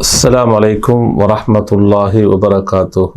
السلام عليكم ورحمة الله وبركاته.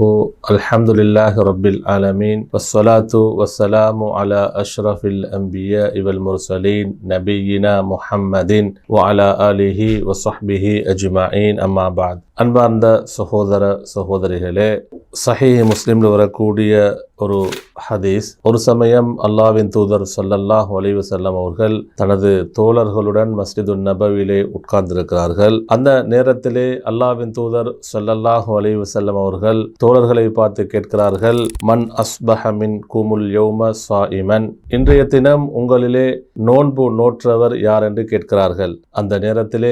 الحمد لله رب العالمين والصلاة والسلام على أشرف الأنبياء والمرسلين نبينا محمد وعلى آله وصحبه أجمعين. أما بعد أنبان سهودر سهودر هلي صحيح مسلم لوركودية ஒரு ஹதீஸ். ஒரு சமயம் அல்லாவின் தூதர் ஸல்லல்லாஹு அலைஹி செல்லம் அவர்கள் தனது தோழர்களுடன் மஸ்ஜிது நபவிலே உட்கார்ந்திருக்கிறார்கள். அந்த நேரத்திலே அல்லாவின் தூதர் சொல்லல்லாஹ் அலைஹி செல்லம் அவர்கள் தோழர்களை பார்த்து கேட்கிறார்கள் மன் அஸ்பெஹமின் கூமுல் யோம யௌம சாயிமன்? இன்றைய தினம் உங்களிலே நோன்பு நோற்றவர் யார் என்று கேட்கிறார்கள். அந்த நேரத்திலே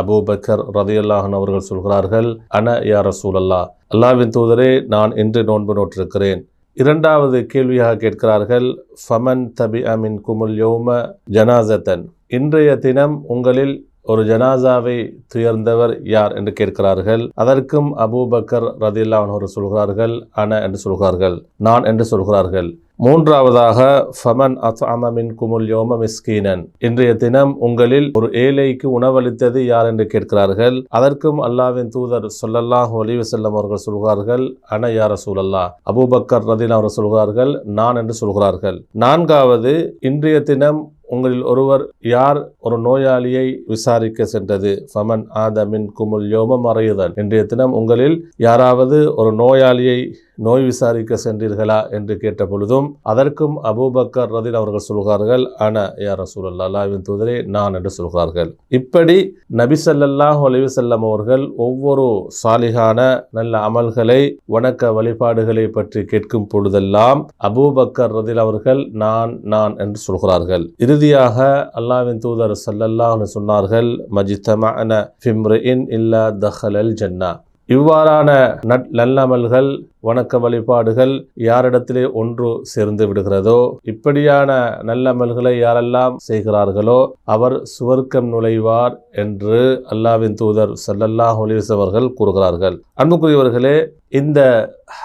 அபூபக்கர் ரதியல்லாஹன் அவர்கள் சொல்கிறார்கள் அன யார சூழல்லா அல்லாவின் தூதரே நான் இன்று நோன்பு நோற்றிருக்கிறேன். இரண்டாவது கேள்வியாக கேட்கிறார்கள் ஃபமன் தபி அமின் குமுல் யோம ஜனாசத்தன் இன்றைய தினம் உங்களில் ஒரு ஜனாசாவை துயர்ந்தவர் யார் என்று கேட்கிறார்கள். அதற்கும் அபூபக்கர் ரதில்லான் அவர்கள் சொல்கிறார்கள் அன என்று சொல்கிறார்கள் நான் என்று சொல்கிறார்கள். மூன்றாவதாக ஃபமன் அத்அமமின் குமுல் யோம மிஸ்கீனன். இன்றைய தினம் உங்களில் ஒரு ஏழைக்கு உணவளித்தது யார் என்று கேட்கிறார்கள். அதற்கும் அல்லாவின் தூதர் சொல்லல்லாஹ் ஒலிவு செல்லம் அவர்கள் சொல்கிறார்கள் அன யார சூழல்லா அபூபக்கர் ரதின் அவர்கள் சொல்கிறார்கள் நான் என்று சொல்கிறார்கள். நான்காவது இன்றைய தினம் உங்களில் ஒருவர் யார் ஒரு நோயாளியை விசாரிக்க சென்றது? ஃபமன் ஆதமின் குமுல் யோம மறையுதன் இன்றைய தினம் உங்களில் யாராவது ஒரு நோயாளியை நோய் விசாரிக்க சென்றீர்களா என்று கேட்ட பொழுதும் அதற்கும் அபூபக்கர் ரதில் அவர்கள் சொல்கிறார்கள் அன யார் ரசூல் அல்லாவின் தூதரே நான் என்று சொல்கிறார்கள். இப்படி நபி ஸல்லல்லாஹு அலைஹி அவர்கள் ஒவ்வொரு சாலிகான நல்ல அமல்களை வணக்க வழிபாடுகளை பற்றி கேட்கும் பொழுதெல்லாம் அபூபக்கர் ரதில் அவர்கள் நான் நான் என்று சொல்கிறார்கள். இறுதியாக அல்லாவின் தூதர் சல்லல்லாஹ் சொன்னார்கள் மஜித்தமான இல்லா தஹலல் ஜன்னா. இவ்வாறான நட் நல்லமல்கள் வணக்க வழிபாடுகள் யாரிடத்திலே ஒன்று சேர்ந்து விடுகிறதோ இப்படியான நல்லமல்களை யாரெல்லாம் செய்கிறார்களோ அவர் சுவர்க்கம் நுழைவார் என்று அல்லாவின் தூதர் சல்லல்லாஹ் அவர்கள் கூறுகிறார்கள். அன்புக்குரியவர்களே இந்த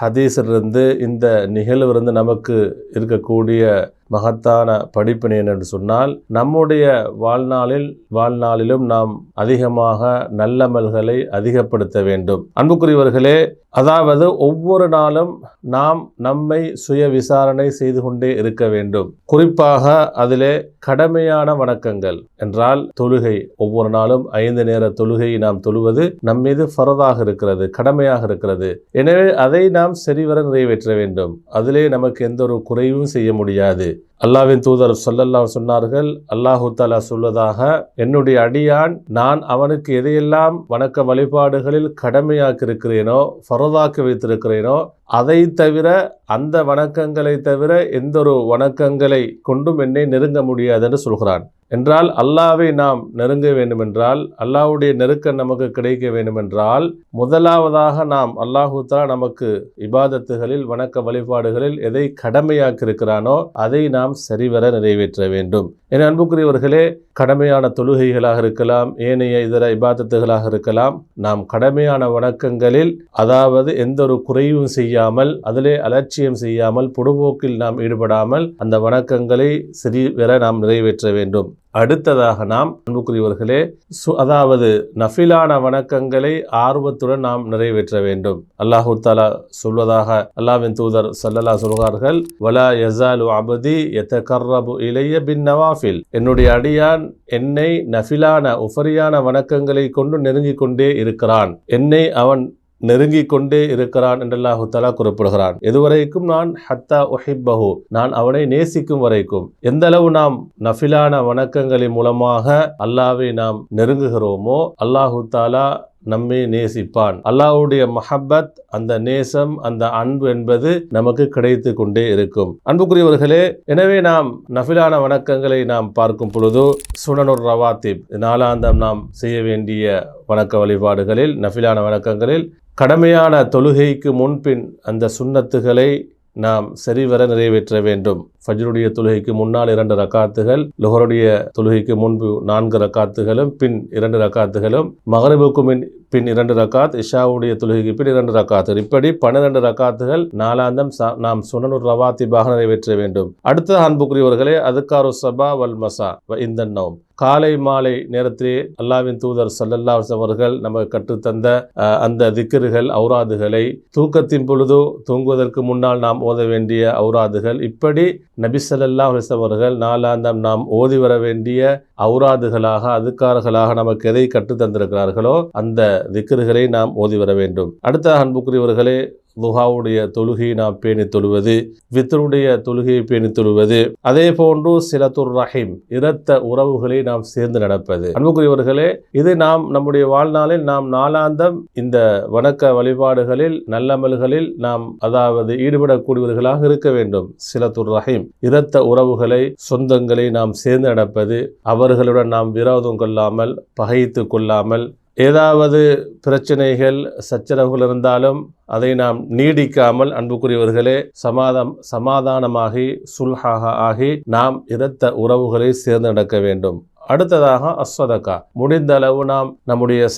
ஹதீஸிலிருந்து இந்த நிகழ்விலிருந்து நமக்கு இருக்கக்கூடிய மகத்தான படிப்பினை என்று சொன்னால் நம்முடைய வாழ்நாளில் வாழ்நாளிலும் நாம் அதிகமாக நல்லமல்களை அதிகப்படுத்த வேண்டும். அன்புக்குரியவர்களே அதாவது ஒவ்வொரு நாளும் நாம் நம்மை சுய விசாரணை செய்து கொண்டே இருக்க வேண்டும். குறிப்பாக அதிலே கடமையான வணக்கங்கள் என்றால் தொழுகை. ஒவ்வொரு நாளும் ஐந்து நேர தொழுகையை நாம் தொழுவது நம் மீது ஃபரதாக இருக்கிறது கடமையாக இருக்கிறது. எனவே அதை நாம் சரிவர நிறைவேற்ற வேண்டும். அதிலே நமக்கு எந்த ஒரு குறைவும் செய்ய முடியாது. அல்லாவின் தூதர் சொல்லல்லாம் சொன்னார்கள் அல்லாஹு தாலா சொல்வதாக என்னுடைய அடியான் நான் அவனுக்கு எதையெல்லாம் வணக்க வழிபாடுகளில் கடமையாக்கி இருக்கிறேனோ ஃபரதாக்கி வைத்திருக்கிறேனோ அதை தவிர அந்த வணக்கங்களை தவிர எந்த ஒரு வணக்கங்களை கொண்டும் என்னை நெருங்க முடியாது என்று சொல்கிறான். என்றால் அல்லாவை நாம் நெருங்க வேண்டுமென்றால் அல்லாஹ்வுடைய நெருக்கம் நமக்கு கிடைக்க வேண்டுமென்றால் முதலாவதாக நாம் அல்லாஹூத்தா நமக்கு இபாதத்துகளில் வணக்க வழிபாடுகளில் எதை கடமையாக்கியிருக்கிறானோ அதை நாம் சரிவர நிறைவேற்ற வேண்டும். என அன்புக்குரியவர்களே கடமையான தொழுகைகளாக இருக்கலாம் ஏனைய இதர இபாதத்துகளாக இருக்கலாம் நாம் கடமையான வணக்கங்களில் அதாவது எந்த ஒரு குறைவும் செய்யாமல் அதிலே அலட்சியம் செய்யாமல் பொடுபோக்கில் நாம் ஈடுபடாமல் அந்த வணக்கங்களை சரிவர நாம் நிறைவேற்ற வேண்டும். அடுத்ததாக நாம் அன்புக்குரியவர்களே சு அதாவது நஃபிலான வணக்கங்களை ஆர்வத்துடன் நாம் நிறைவேற்ற வேண்டும். அல்லாஹு தாலா சொல்வதாக அல்லாவின் தூதர் சல்லல்லா சொல்கிறார்கள் வலா யசாலு அபதி எத்த கர்ரபு இளைய பின் நவாஃபில். என்னுடைய அடியான் என்னை நஃபிலான உஃபரியான வணக்கங்களை கொண்டு நெருங்கிக் கொண்டே இருக்கிறான். என்னை அவன் நெருங்கிக் கொண்டே இருக்கிறான் என்றல்லாஹு தலா குறிப்பிடுகிறான். எதுவரைக்கும் நான் ஹத்தா ஒஹிப்பஹு நான் அவனை நேசிக்கும் வரைக்கும் எந்த அளவு நாம் நஃபிலான வணக்கங்களின் மூலமாக அல்லாவை நாம் நெருங்குகிறோமோ அல்லாஹு தாலா நம்மை நேசிப்பான். அல்லாஹ்வுடைய மஹப்பத் அந்த நேசம் அந்த அன்பு என்பது நமக்கு கிடைத்து கொண்டே இருக்கும். அன்புக்குரியவர்களே எனவே நாம் நஃபிலான வணக்கங்களை நாம் பார்க்கும் பொழுது சுனனுர் ரவாத்திப் நாளாந்தம் நாம் செய்ய வேண்டிய வணக்க வழிபாடுகளில் நஃபிலான வணக்கங்களில் கடமையான தொழுகைக்கு முன்பின் அந்த சுண்ணத்துகளை நாம் சரிவர நிறைவேற்ற வேண்டும். ஃபஜ்ருடைய தொழுகைக்கு முன்னால் இரண்டு ரக்காத்துகள் லுஹருடைய தொழுகைக்கு முன்பு நான்கு ரக்காத்துகளும் பின் இரண்டு ரக்காத்துகளும் மகரிபுக்கு மின் பின் இரண்டு ரக்காத் இஷாவுடைய தொழுகைக்கு பின் இரண்டு ரக்காத்துகள். இப்படி பன்னிரண்டு ரக்காத்துகள் நாலாந்தம் ச- நாம் சுனனுர் ரவாத்திபாக நிறைவேற்ற வேண்டும். அடுத்த அன்புக்குரியவர்களே அதுக்காரு சபா வல் மசா வ இந்த நோம். காலை மாலை நேரத்திலே அல்லாவின் தூதர் சல்லல்லா அவர்கள் நமக்கு கற்றுத்தந்த அந்த திக்கர்கள் அவுராதுகளை தூக்கத்தின் பொழுதோ தூங்குவதற்கு முன்னால் நாம் ஓத வேண்டிய அவுராதுகள் இப்படி நபிசல்லா ஸல்லல்லாஹு அவர்கள் நாளாந்தம் நாம் ஓதி வர வேண்டிய அவுராதுகளாக அதுக்காரர்களாக நமக்கு எதை கற்று தந்திருக்கிறார்களோ அந்த திக்கர்களை நாம் ஓதி வர வேண்டும். அடுத்த அன்புக்குரியவர்களே துஹாவுடைய தொழுகையை நாம் பேணி தொழுவது வித்தருடைய தொழுகையை பேணி தொழுவது அதே போன்று சிலத்துர் ரஹீம் இரத்த உறவுகளை நாம் சேர்ந்து நடப்பது. அன்புக்குரியவர்களே இது நாம் நம்முடைய வாழ்நாளில் நாம் நாளாந்தம் இந்த வணக்க வழிபாடுகளில் நல்லமல்களில் நாம் அதாவது ஈடுபடக்கூடியவர்களாக இருக்க வேண்டும். சிலத்துர் ரஹீம் இரத்த உறவுகளை சொந்தங்களை நாம் சேர்ந்து நடப்பது அவர்களுடன் நாம் விரோதம் கொள்ளாமல் பகைத்து கொள்ளாமல் ஏதாவது பிரச்சனைகள் சச்சரவுகள் இருந்தாலும் அதை நாம் நீடிக்காமல் அன்புக்குரியவர்களே சமாதம் சமாதானமாகி சுல்ஹாக ஆகி நாம் இரத்த உறவுகளை சேர்ந்து நடக்க வேண்டும். அடுத்ததாக அஸ்வதக்கா முடிந்த அளவு நாம் நம்முடைய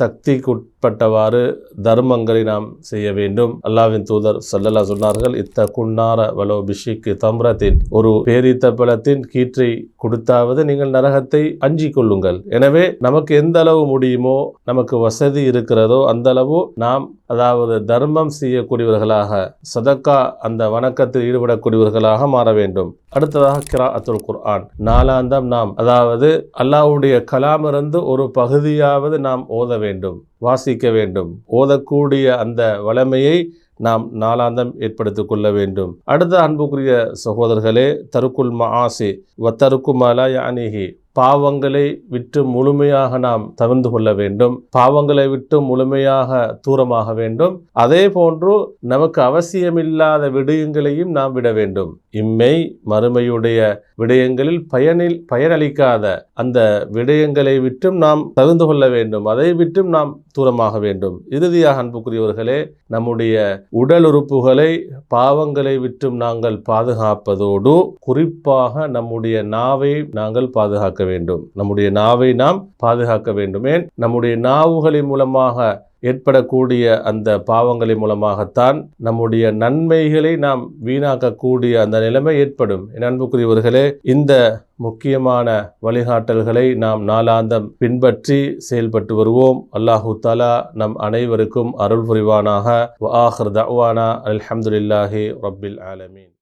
சக்திக்குட்பட்டவாறு தர்மங்களை நாம் செய்ய வேண்டும். அல்லாவின் தூதர் சல்லல்லா சொன்னார்கள் இத்த குன்னார வலோ பிஷிக்கு தம்ரத்தின் ஒரு பேரித்த பழத்தின் கீற்றை கொடுத்தாவது நீங்கள் நரகத்தை அஞ்சிக் கொள்ளுங்கள். எனவே நமக்கு எந்த அளவு முடியுமோ நமக்கு வசதி இருக்கிறதோ அந்த அளவு நாம் அதாவது தர்மம் செய்யக்கூடியவர்களாக சதக்கா அந்த வணக்கத்தில் ஈடுபடக்கூடியவர்களாக மாற வேண்டும். அடுத்ததாக கிரா அத்துல் குர்ஆன். நாலாந்தம் நாம் அதாவது அல்லாஹ்வுடைய கலாமிருந்து ஒரு பகுதியாவது நாம் ஓத வேண்டும். வாசிக்க வேண்டும். ஓதக்கூடிய அந்த வளமையை நாம் நாளாந்தம் ஏற்படுத்தி கொள்ள வேண்டும். அடுத்த அன்புக்குரிய சகோதரர்களே தருக்குல் மஆசி தருக்கு மலா யானிஹி. பாவங்களை விட்டு முழுமையாக நாம் தவிர்ந்து கொள்ள வேண்டும். பாவங்களை விட்டு முழுமையாக தூரமாக வேண்டும். அதே போன்று நமக்கு அவசியமில்லாத விடயங்களையும் நாம் விட வேண்டும். இம்மை மறுமையுடைய விடயங்களில் பயனில் பயனளிக்காத அந்த விடயங்களை விட்டும் நாம் தகுந்து கொள்ள வேண்டும். அதை விட்டும் நாம் தூரமாக வேண்டும். இறுதியாக அன்புக்குரியவர்களே நம்முடைய உடல் உறுப்புகளை பாவங்களை விட்டும் நாங்கள் பாதுகாப்பதோடு குறிப்பாக நம்முடைய நாவை நாங்கள் பாதுகாக்க வேண்டும். நம்முடைய நாவை நாம் பாதுகாக்க வேண்டும். ஏன்? நம்முடைய நாவுகளின் மூலமாக ஏற்படக்கூடிய அந்த பாவங்களின் மூலமாகத்தான் நம்முடைய நன்மைகளை நாம் வீணாக்கக்கூடிய அந்த நிலைமை ஏற்படும். என் அன்புக்குரியவர்களே இந்த முக்கியமான வழிகாட்டல்களை நாம் நாளாந்தம் பின்பற்றி செயல்பட்டு வருவோம். அல்லாஹு தாலா நம் அனைவருக்கும் அருள் புரிவானாக. வாஹர் தவானா தஅவானா அல்ஹம்துலில்லாஹி ரப்பில் ஆலமீன்.